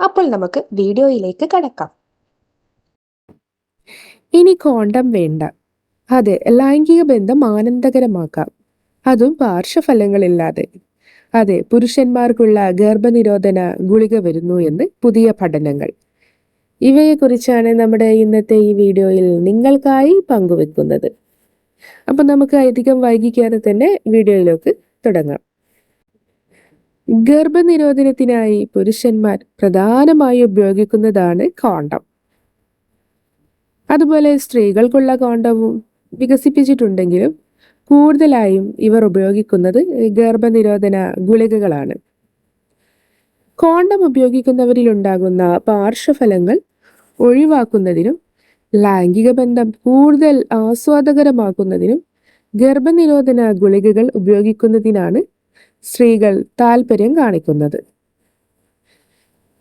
അപ്പോൾ നമുക്ക് വീഡിയോയിലേക്ക് കടക്കാം. ഇനി കോണ്ടം വേണ്ട. അതെ ലൈംഗിക ബന്ധം ആനന്ദകരമാക്കാം. അതും പാർശ്വഫലങ്ങളില്ലാതെ. അതെ പുരുഷന്മാർക്കുള്ള ഗർഭനിരോധന ഗുളിക വരുന്നു എന്ന് പുതിയ പഠനങ്ങൾ. ഇവയെക്കുറിച്ചാണ് നമ്മുടെ ഇന്നത്തെ ഈ വീഡിയോയിൽ നിങ്ങൾക്കായി പങ്കുവെക്കുന്നത്. അപ്പം നമുക്ക് അധികം വൈകിക്കാതെ തന്നെ വീഡിയോയിലേക്ക് തുടങ്ങാം. ഗർഭനിരോധനത്തിനായി പുരുഷന്മാർ പ്രധാനമായി ഉപയോഗിക്കുന്നതാണ് കോണ്ടം. അതുപോലെ സ്ത്രീകൾക്കുള്ള കോണ്ടവും വികസിപ്പിച്ചിട്ടുണ്ടെങ്കിലും കൂടുതലായും ഇവർ ഉപയോഗിക്കുന്നത് ഗർഭനിരോധന ഗുളികകളാണ്. കോണ്ടം ഉപയോഗിക്കുന്നവരിൽ ഉണ്ടാകുന്ന പാർശ്വഫലങ്ങൾ ഒഴിവാക്കുന്നതിനും ലൈംഗിക ബന്ധം കൂടുതൽ ആസ്വാദകരമാക്കുന്നതിനും ഗർഭനിരോധന ഗുളികകൾ ഉപയോഗിക്കുന്നതിനാണ് സ്ത്രീകൾ താല്പര്യം കാണിക്കുന്നത്.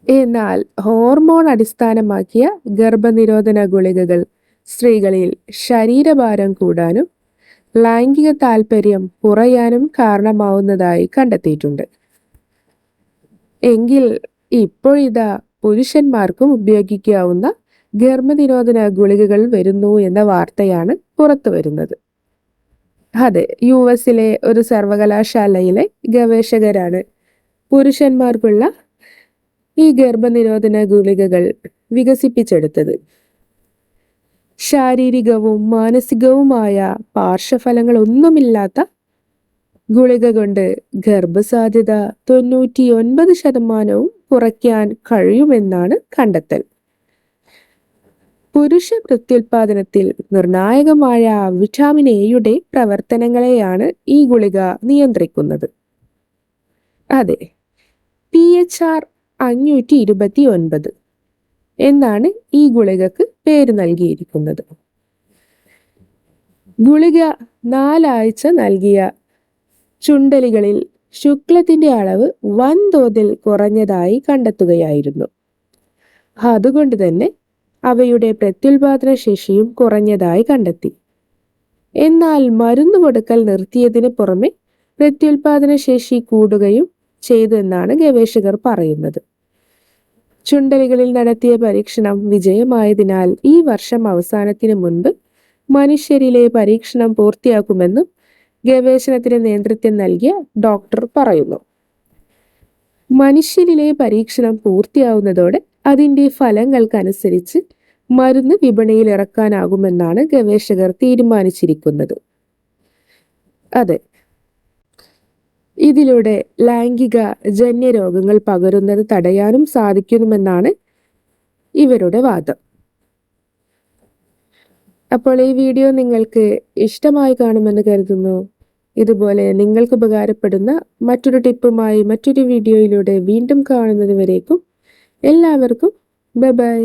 എന്നാൽ ഹോർമോൺ അടിസ്ഥാനമാക്കിയ ഗർഭനിരോധന ഗുളികകൾ സ്ത്രീകളിൽ ശരീരഭാരം കൂടാനും ലൈംഗിക താല്പര്യം കുറയാനും കാരണമാവുന്നതായി കണ്ടെത്തിയിട്ടുണ്ട്. എങ്കിൽ ഇപ്പോഴിതാ പുരുഷന്മാർക്കും ഉപയോഗിക്കാവുന്ന ഗർഭനിരോധന ഗുളികകൾ വരുന്നു എന്ന വാർത്തയാണ് പുറത്തു വരുന്നത് അതെ യു എസിലെ ഒരു സർവകലാശാലയിലെ ഗവേഷകരാണ്. പുരുഷന്മാർക്കുള്ള ഈ ഗർഭനിരോധന ഗുളികകൾ വികസിപ്പിച്ചെടുത്തത്. ശാരീരികവും മാനസികവുമായ പാർശ്വഫലങ്ങൾ പാർശ്വഫലങ്ങളൊന്നുമില്ലാത്ത ഗുളിക കൊണ്ട് ഗർഭസാധ്യത തൊണ്ണൂറ്റി ഒൻപത് ശതമാനവും കുറയ്ക്കാൻ കഴിയുമെന്നാണ് കണ്ടെത്തൽ. പുരുഷ പ്രത്യുൽപാദനത്തിൽ നിർണായകമായ വിറ്റാമിൻ എയുടെ പ്രവർത്തനങ്ങളെയാണ് ഈ ഗുളിക നിയന്ത്രിക്കുന്നത്. അതെ പി എച്ച് ആർ അഞ്ഞൂറ്റി ഇരുപത്തി ഒൻപത് എന്നാണ് ഈ ഗുളികക്ക് പേര് നൽകിയിരിക്കുന്നത്. ഗുളിക നാലാഴ്ച നൽകിയ ചുണ്ടലികളിൽ ശുക്ലത്തിന്റെ അളവ് വൻതോതിൽ കുറഞ്ഞതായി കണ്ടെത്തുകയായിരുന്നു. അതുകൊണ്ട് തന്നെ അവയുടെ പ്രത്യുൽപാദന ശേഷിയും കുറഞ്ഞതായി കണ്ടെത്തി. എന്നാൽ മരുന്ന് കൊടുക്കൽ നിർത്തിയതിന് പുറമെ പ്രത്യുൽപാദന ശേഷി കൂടുകയും ചെയ്തു എന്നാണ് ഗവേഷകർ പറയുന്നത്. ചുണ്ടലികളിൽ നടത്തിയ പരീക്ഷണം വിജയമായതിനാൽ ഈ വർഷം അവസാനത്തിന് മുൻപ് മനുഷ്യരിലെ പരീക്ഷണം പൂർത്തിയാക്കുമെന്നും ഗവേഷണത്തിന് നേതൃത്വം നൽകിയ ഡോക്ടർ പറയുന്നു. മനുഷ്യരിലെ പരീക്ഷണം പൂർത്തിയാവുന്നതോടെ അതിന്റെ ഫലങ്ങൾക്കനുസരിച്ച് മരുന്ന് വിപണിയിൽ ഇറക്കാനാകുമെന്നാണ് ഗവേഷകർ തീരുമാനിച്ചിരിക്കുന്നത്. അതെ. ഇതിലൂടെ ലൈംഗിക ജന്യരോഗങ്ങൾ പകരുന്നത് തടയാനും സാധിക്കുമെന്നാണ് ഇവരുടെ വാദം. അപ്പോൾ ഈ വീഡിയോ നിങ്ങൾക്ക് ഇഷ്ടമായി കാണുമെന്ന് കരുതുന്നു. ഇതുപോലെ നിങ്ങൾക്ക് ഉപകാരപ്പെടുന്ന മറ്റൊരു ടിപ്പുമായി മറ്റൊരു വീഡിയോയിലൂടെ വീണ്ടും കാണുന്നതുവരേക്കും എല്ലാവർക്കും ബൈ ബൈ.